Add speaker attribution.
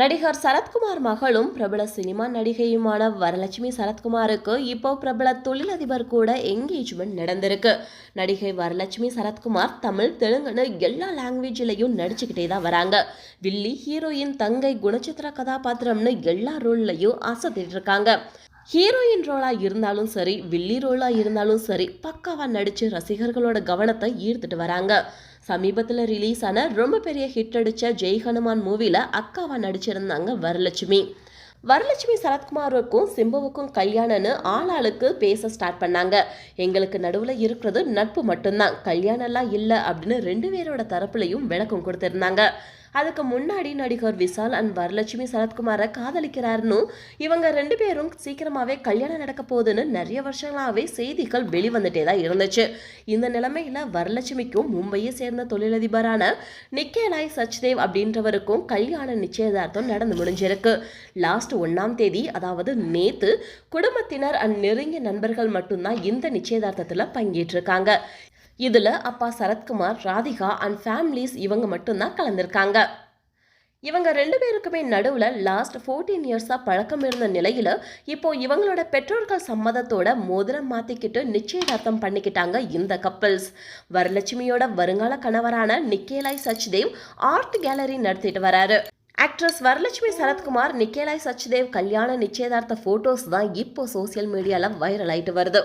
Speaker 1: நடிகர் சரத்குமார் மகளும் பிரபல சினிமா நடிகையுமான வரலட்சுமி சரத்குமாருக்கு இப்போ பிரபல தொழிலதிபர் கூட என்கேஜ்மெண்ட் நடந்திருக்கு. நடிகை வரலட்சுமி சரத்குமார் தமிழ் தெலுங்குன்னு எல்லா லாங்குவேஜ்லையும் நடிச்சுக்கிட்டே தான் வராங்க. வில்லி ஹீரோயின் தங்கை குணச்சித்திர கதாபாத்திரம்னு எல்லா ரோல்லையும் அசத்திட்டு இருக்காங்க. ஹீரோயின் ரோலாக இருந்தாலும் சரி வில்லி ரோலாக இருந்தாலும் சரி பக்காவாக நடித்து ரசிகர்களோட கவனத்தை ஈர்த்துட்டு வராங்க. சமீபத்தில் ரிலீஸ் ஆன ரொம்ப பெரிய ஹிட் அடித்த ஜெய் ஹனுமான் மூவியில் அக்காவாக நடிச்சிருந்தாங்க வரலட்சுமி. வரலட்சுமி சரத்குமாருக்கும் சிம்புவுக்கும் கல்யாணம்னு ஆளாளுக்கு பேச ஸ்டார்ட் பண்ணாங்க. எங்களுக்கு நடுவில் இருக்கிறது நட்பு மட்டும்தான். கல்யாணம்லாம் இல்லை அப்படின்னு ரெண்டு பேரோட தரப்புலையும் விளக்கம் கொடுத்துருந்தாங்க. அதுக்கு முன்னாடி நடிகர் விசால் அண்ட் வரலட்சுமி சரத்குமாரை காதலிக்கிறாருன்னு இவங்க ரெண்டு பேரும் சீக்கிரமாகவே கல்யாணம் நடக்க போகுதுன்னு நிறைய வருஷங்களாகவே செய்திகள் வெளிவந்துட்டே தான் இருந்துச்சு. இந்த நிலைமையில் வரலட்சுமிக்கும் மும்பையை சேர்ந்த தொழிலதிபரான நிக்கேலாய் சச்தேவ் அப்படின்றவருக்கும் கல்யாண நிச்சயதார்த்தம் நடந்து முடிஞ்சிருக்கு. லாஸ்ட் ஒன்றாம் தேதி அதாவது நேத்து குடும்பத்தினர் அண்ட் நெருங்கிய நண்பர்கள் மட்டும்தான் இந்த நிச்சயதார்த்தத்தில் பங்கேற்றிருக்காங்க. இதில் அப்பா சரத்குமார் ராதிகா அண்ட் ஃபேமிலிஸ் இவங்க மட்டும்தான் கலந்திருக்காங்க. இவங்க ரெண்டு பேருக்குமே நடுவில் லாஸ்ட் ஃபோர்டீன் இயர்ஸாக பழக்கம் இருந்த நிலையில் இப்போ இவங்களோட பெற்றோர்கள் சம்மதத்தோட மோதிரம் மாற்றிக்கிட்டு நிச்சயதார்த்தம் பண்ணிக்கிட்டாங்க இந்த கப்பல்ஸ் வரலட்சுமியோட வருங்கால கணவரான நிக்கேலாய் சச்தேவ் ஆர்ட் கேலரி நடத்திட்டு வராரு. ஆக்ட்ரஸ் வரலட்சுமி சரத்குமார் நிக்கேலாய் சச்தேவ் கல்யாண நிச்சயதார்த்த ஃபோட்டோஸ் தான் இப்போ சோசியல் மீடியாவில் வைரல் ஆயிட்டு வருது.